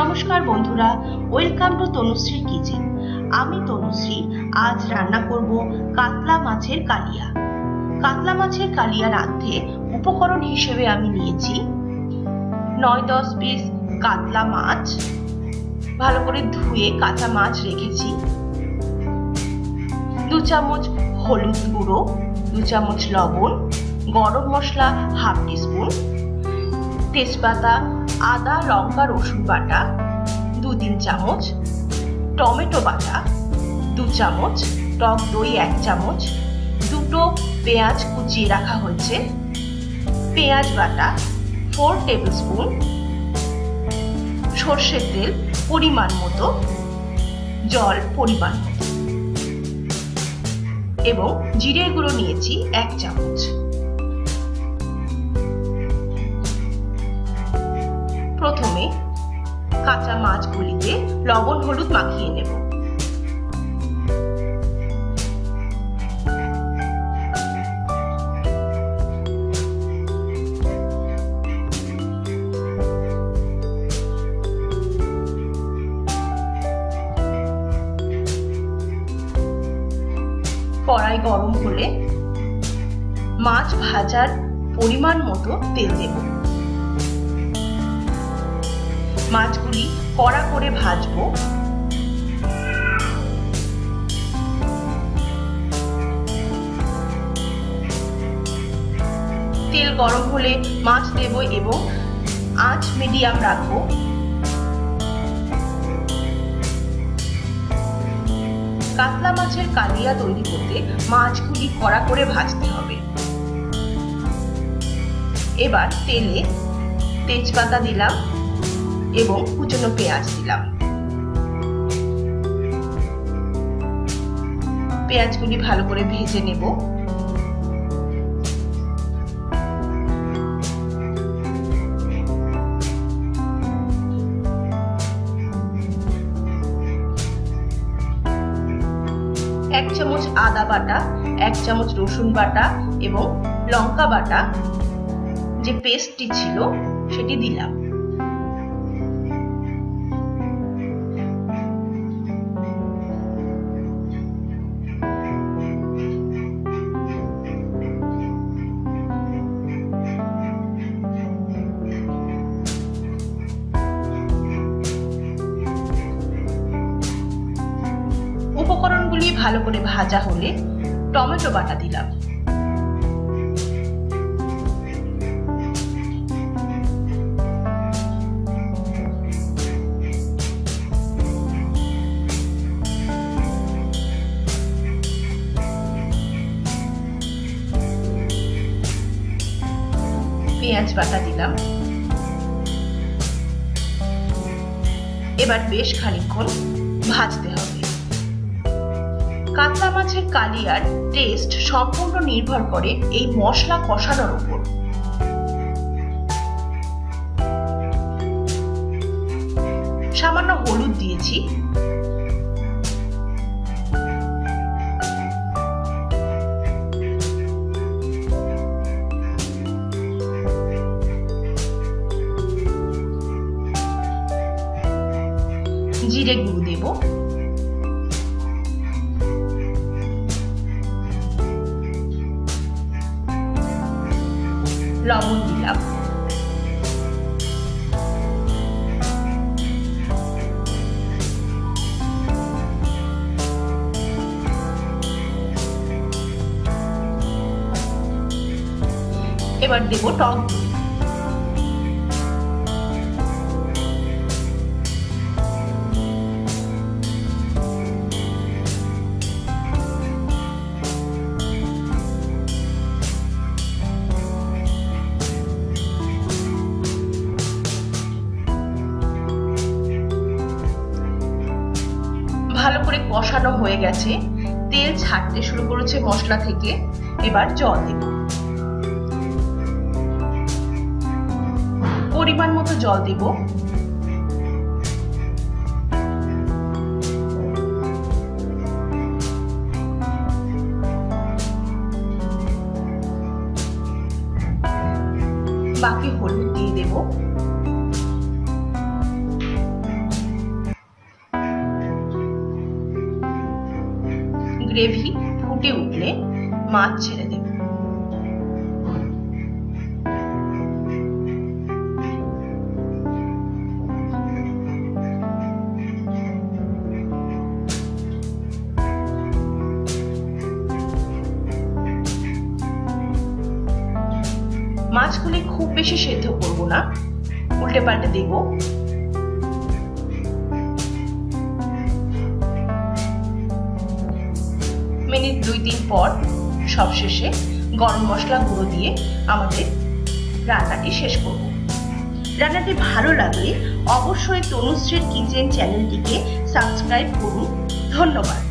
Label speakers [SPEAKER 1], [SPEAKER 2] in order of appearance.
[SPEAKER 1] নমস্কার বন্ধুরা, welcome to তনুশ্রীর kitchen. আমি তনুশ্রী, আজ রান্না করব কাতলা মাছের কালিয়া। কাতলা মাছের কালিয়া রাঁধতে উপকরণ হিসেবে আমি নিয়েছি নয় দশ পিস কাতলা মাছ। ভালো করে ধুয়ে কাঁচা মাছ রেখেছি। দু চামচ হলুদ গুঁড়ো, দু চামচ লবণ, গরম মশলা হাফ টিস্পুন তেজপাতা আদা, লঙ্কা, রসুন বাটা, দু তিন চামচ, টমেটো বাটা, দু চামচ, টক দই এক চামচ, দুটো পেঁয়াজ কুচিয়ে রাখা হয়েছে, পেঁয়াজ বাটা ফোর টেবিল স্পুন সর্ষের তেল পরিমাণ মতো, জল পরিমাণ মতো, এবং জিরে গুঁড়ো নিয়েছি এক চামচ। লবণ হলুদ মাখিয়ে নেব। কড়াই গরম হলে মাছ ভাজার পরিমাণ মতো তেল দেব। মাছগুলি কড়া করে ভাজবো। তেল গরম হলে মাছ দেব এবং আঁচ মিডিয়াম রাখব। কাতলা মাছের কালিয়া তৈরি করতে মাছগুলি কড়া করে ভাজতে হবে। এবার তেলে তেজপাতা দিলাম। এবং কুচনো পেঁয়াজ দিলাম। পেঁয়াজগুলি ভালো করে ভেজে নেব। এক চামচ আদা বাটা, এক চামচ রসুন বাটা এবং লঙ্কা বাটা, যে পেস্টটি ছিল, সেটি দিলাম। ভালো করে ভাজা হলে টমেটো বাটা দিলাম। পেঁয়াজ বাটা দিলাম। এবার বেশ খানিক্ষণ ভাজতে হবে। কাতলা মাছের কালিয়ার টেস্ট সম্পূর্ণ নির্ভর করে এই মশলা কষানোর উপর। সামান্য হলুদ দিয়েছি। জিরে গুঁড়ো দেবো। লবণ দিলাম এবার দেব টক দই ভালো করে কষানো হয়ে গেছে, তেল ছাড়তে শুরু করেছে মশলা থেকে, এবার জল দেব পরিমাণ মতো জল দেব। বাকি হলুদ দিয়ে দেব। গ্রেভি ফুটে উঠলে মাছ ছেড়ে দেব। মাছগুলি খুব বেশি সেদ্ধ করব না। উল্টে পাল্টে দেব মিনিট, দুই তিন পর সবশেষে গরম মশলা গুঁড়ো দিয়ে আমাদের রান্নাটি শেষ করব। রান্নাটি ভালো লাগলে অবশ্যই তনুশ্রীর কিচেন চ্যানেলটিকে সাবস্ক্রাইব করুন। ধন্যবাদ।